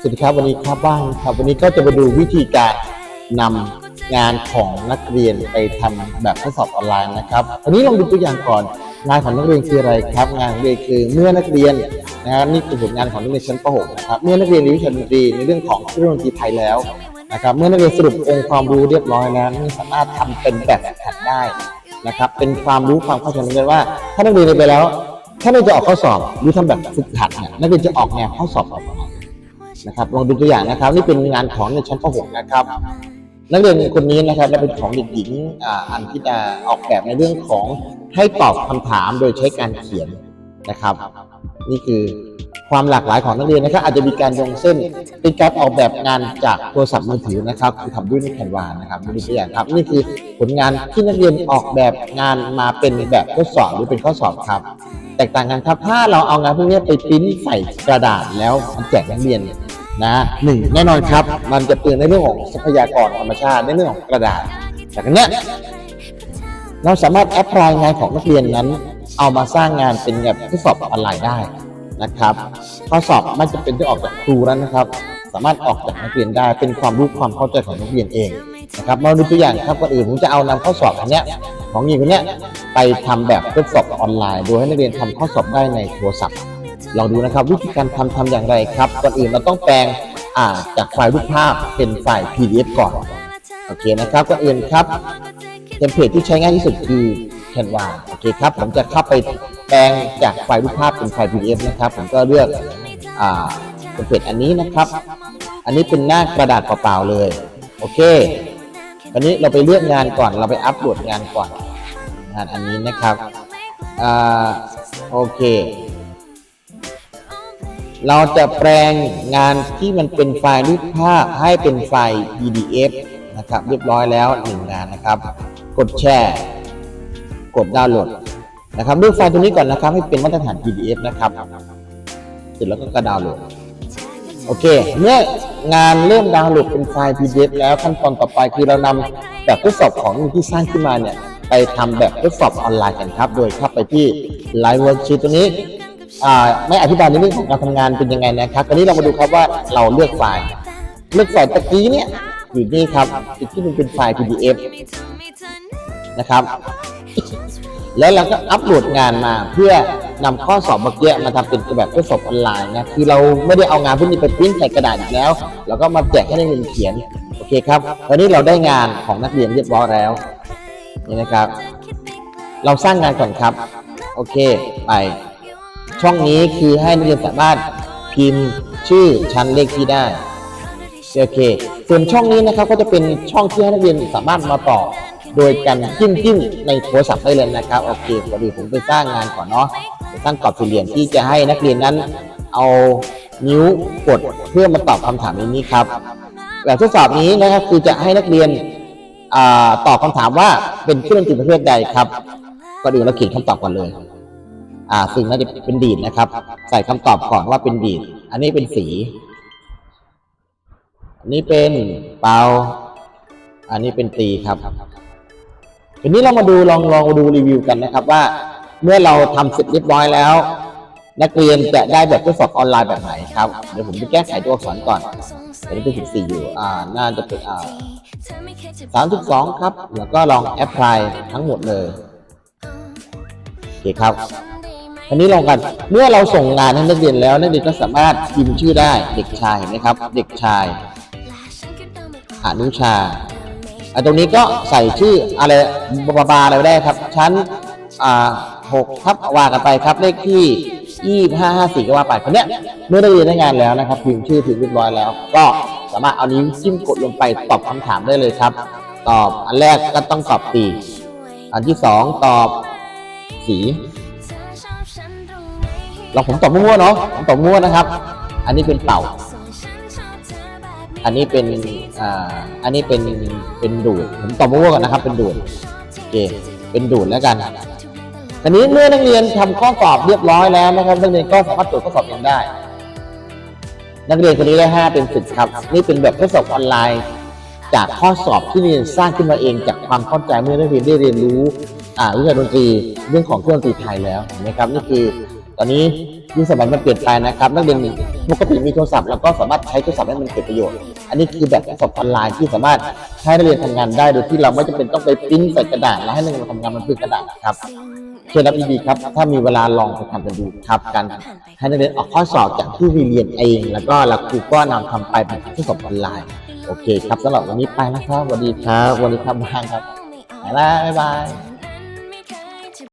สวัสดีครับวันนี้ครับบ้างครับวันนี้ก็จะมาดูวิธีการนำงานของนักเรียนไปทำแบบทดสอบออนไลน์นะครับวันนี้ลองดูตัวอย่างก่อนงานของนักเรียนคืออะไรครับ งานของนักเรียนคือเมื่อนักเรียนนะครับนี่คือผลงานของนักเรียนชั้นป .6 นะครับเมื่อนักเรียนเรียนวิชาดนตรีในเรื่องของเครื่องดนตรีไทยแล้วนะครับเมื่อนักเรียนสรุปองค์ความรู้เรียบร้อยแล้วนี่สามารถทำเป็นแบบฝึกหัดได้นะครับเป็นความรู้ความเข้าใจนักเรียนว่า ถ้านักเรียนเรียนไปแล้ว ถ้านักเรียนจะออกข้อสอบหรือทำแบบฝึกหัดเนี่ยนักเรียนจะออกแนวข้อสอบแบบไห นะครับลองดูตัวอย่างนะครับ นี่เป็นงานของในชั้นป .6 นะครับ นักเรียนคนนี้นะครับและเป็นของเด็กหญิงอันที่จะออกแบบในเรื่องของให้ตอบคำถามโดยใช้การเขียนนะครับ นี่คือความหลากหลายของนักเรียนนะครับ อาจจะมีการโยงเส้นเป็นการออกแบบงานจากโทรศัพท์มือถือนะครับคือทำด้วยแคนวานะครับดูตัวอย่างครับนี่คือผลงานที่นักเรียนออกแบบงานมาเป็นแบบทดสอบหรือเป็นข้อสอบครับ แตกต่างกันครับถ้าเราเอางานพวกนี้ไปปริ้นใส่กระดาษแล้วมันแจกนักเรียนเนะหนึ่งแน่นอนครับ มันจะเปลืองในเรื่องของทรัพยากรธรรมชาติในเรื่องของกระดาษแต่ครั้งนี้เราสามารถแอพพลายงานของนักเรียนนั้น เอามาสร้างงานเป็นแบบทดสอบออนไลน์ได้นะครับข้อสอบไม่จำเป็นต้อออกจากครูแล้วนะครับ สามารถออกจากนักเรียนได้เป็นความรู้ความเข้าใจของนักเรียนเองนะครับมาดูตัวอย่างครับก่อนอื่นผมจะเอานำข้อสอบอันเนี้ยของหญิงคนเนี้ยไปทำแบบทดสอบออนไลน์ โดยให้นักเรียนทำข้อสอบได้ในโทรศัพท์ ลองดูนะครับวิธีการทำทำอย่างไรครับ ก่อนอื่นเราต้องแปลงอ่าจากไฟล์รูปภาพเป็นไฟล์ PDF ก่อนโอเคนะครับก่อนอื่นครับเทมเพลตที่ใช้ง่ายที่สุดคือ Canva โอเคครับผมจะเข้าไปแปลงจากไฟล์รูปภาพเป็นไฟล์ PDF นะครับ ผมก็เลือกอ่าเทมเพลตอันนี้นะครับ อันนี้เป็นหน้ากระดาษเปล่าๆเลยโอเคตอนนี้เราไปเลือกงานก่อนเราไปอัปโหลดงานก่อนงานอันนี้นะครับอ่าโอเค เราจะแปลงงานที่มันเป็นไฟล์รูปภาพให้เป็นไฟล์ PDF นะครับ เรียบร้อยแล้วหนึ่งงานนะครับ กดแชร์ กดดาวน์โหลดนะครับเลือกไฟล์ตัวนี้ก่อนนะครับ ให้เป็นมาตรฐาน PDF นะครับเสร็จแล้วก็กระดาวน์โหลดโอเค เมื่องานเริ่มดาวน์โหลดเป็นไฟล์ PDF แล้วขั้นตอนต่อไปคือเรานำแบบทดสอบของที่สร้างขึ้นมาเนี่ยไปทำแบบทดสอบออนไลน์กันครับ โดยเข้าไปที่ Live Worksheet ตัวนี้ ไม่อธิบายในเรื่องของการทำงานเป็นยังไงนะครับตอนนี้เรามาดูครับว่าเราเลือกไฟล์เลือกไฟล์ตะกี้เนี่ยอยู่นี่ครับจุดที่มันเป็นไฟล์ PDF นะครับ แล้วเราก็อัปโหลดงานมาเพื่อนำข้อสอบเมื่อกี้มาทำเป็นแบบทดสอบออนไลน์นะคือเราไม่ได้เอางานพวกนี้ไปปริ้นใส่กระดาษอีกแล้วเราก็มาแจกให้นักเรียนเขียนโอเคครับตอนนี้เราได้งานของนักเรียนเรียบร้อยแล้วนี่นะครับ เราสร้างงานก่อนครับ โอเค ไป ช่องนี้คือให้นักเรียนสามารถพิมพ์ชื่อชั้นเลขที่ได้โอเค ส่วนช่องนี้นะครับก็จะเป็นช่องที่ให้นักเรียนสามารถมาต่อ โดยการจิ้มจิ้มในโทรศัพท์ได้เลยนะครับโอเคพอดีผมไปสร้างงานก่อนเนาะไปสร้างกรอบสี่เหลี่ยมที่จะให้นักเรียนนั้นเอานิ้วกดเพื่อมาตอบคำถามในนี้ครับแบบทดสอบนี้นะครับคือจะให้นักเรียนอตอบคำถามว่าเป็นเครื่องดนตรีประเภทใดครับก่อนอื่นเราเขียนคำตอบก่อนเลย อ่าซึ่งน่าจะเป็นดีดนะครับ ใส่คำตอบก่อนว่าเป็นดีด อันนี้เป็นสี อันนี้เป็นเปาอันนี้เป็นตีครับทีนี้เรามาดูลองลองดูรีวิวกันนะครับว่า เมื่อเราทำเสร็จเรียบร้อยแล้ว นักเรียนจะได้แบบทดสอบออนไลน์แบบไหนครับ เดี๋ยวผมจะแก้ไขตัวอักษรก่อนอันนี้เป็น14อยู่ อ่า น่าจะเป็นอ่า32ครับ แล้วก็ลองแอปพลายทั้งหมดเลย โอเคครับ อันนี้ลองกัน เมื่อเราส่งงานให้นักเรียนแล้วนักเรียนก็สามารถพิมพ์ชื่อได้เด็กชายเห็นไหมครับ เด็กชายอนุชาอันตรงนี้ก็ใส่ชื่ออะไรบาบาอะไรได้ครับ ชั้นอ่าหกทับว่ากันไปครับเลขที่ยี่ห้าห้าสี่ก็ว่าไปคนเนี้ยเมื่อได้เรียนได้งานแล้วนะครับพิมพ์ชื่อถึงเรียบร้อยแล้ว ก็สามารถเอานิ้วจิ้มกดลงไปตอบคำถามได้เลยครับ ตอบอันแรกก็ต้องตอบตี อันที่สองตอบสี เราผมตอบมั่วๆเนาะผมตอบมั่วนะครับ อันนี้เป็นเต่า อันนี้เป็นอ่าอันนี้เป็นเป็นดูดผมตอบมั่วๆก่อนนะครับ เป็นดูดโอเคเป็นดูดแล้วกันทีนี้เมื่อนักเรียนทำข้อสอบเรียบร้อยแล้วนะครับนักเรียนก็สามารถตรวจข้อสอบเองได้ นักเรียนคนนี้ได้ห้าเป็นสิบครับ นี่เป็นแบบทดสอบออนไลน์ จากข้อสอบที่นักเรียนสร้างขึ้นมาเองจากความเข้าใจเมื่อนักเรียนได้เรียนรู้อ่าวิชาดนตรีเรื่องของเครื่องดนตรีไทยแล้วเห็นไหมครับนี่คือ ตอนนี้ยุคสมัยมันเปลี่ยนไปนะครับ นักเรียนปกติมีโทรศัพท์เราก็สามารถใช้โทรศัพท์ให้มันเกิดประโยชน์ อันนี้คือแบบทดสอบออนไลน์ที่สามารถให้นักเรียนทำงานได้ โดยที่เราไม่จำเป็นต้องไปปริ้นใส่กระดาษแล้วให้นักเรียนมาทำงานบนพื้นกระดาษนะครับเชิญรับดีๆครับ ถ้ามีเวลาลองไปทำกันดูครับกันให้นักเรียนออกข้อสอบจากที่เรียนเอง แล้วก็หลักครูก็นำทำไปเป็นทดสอบออนไลน์ โอเคครับสำหรับวันนี้ไปนะครับสวัสดีครับสวัสดีครับบ้างครับไปแล้วบ๊ายบาย